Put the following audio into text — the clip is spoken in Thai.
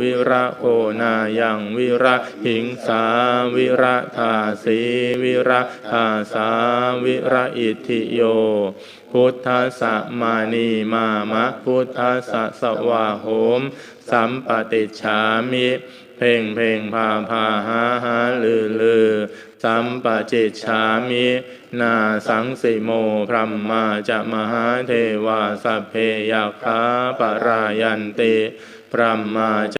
วิระโอนายังวิระหิงสาวิระทาสีวิระทาสาวิระอิทิโยพุทธสัมานีมามะพุทธสะสวาโหมสัมปติชามิ เพ่งเพ่งพาพาหาหาลือลือสัมปจิตชามินาสังสิโมพรัมมาจะมหาเทวาสัพเพยาคาปรายันติพรัมมาจะ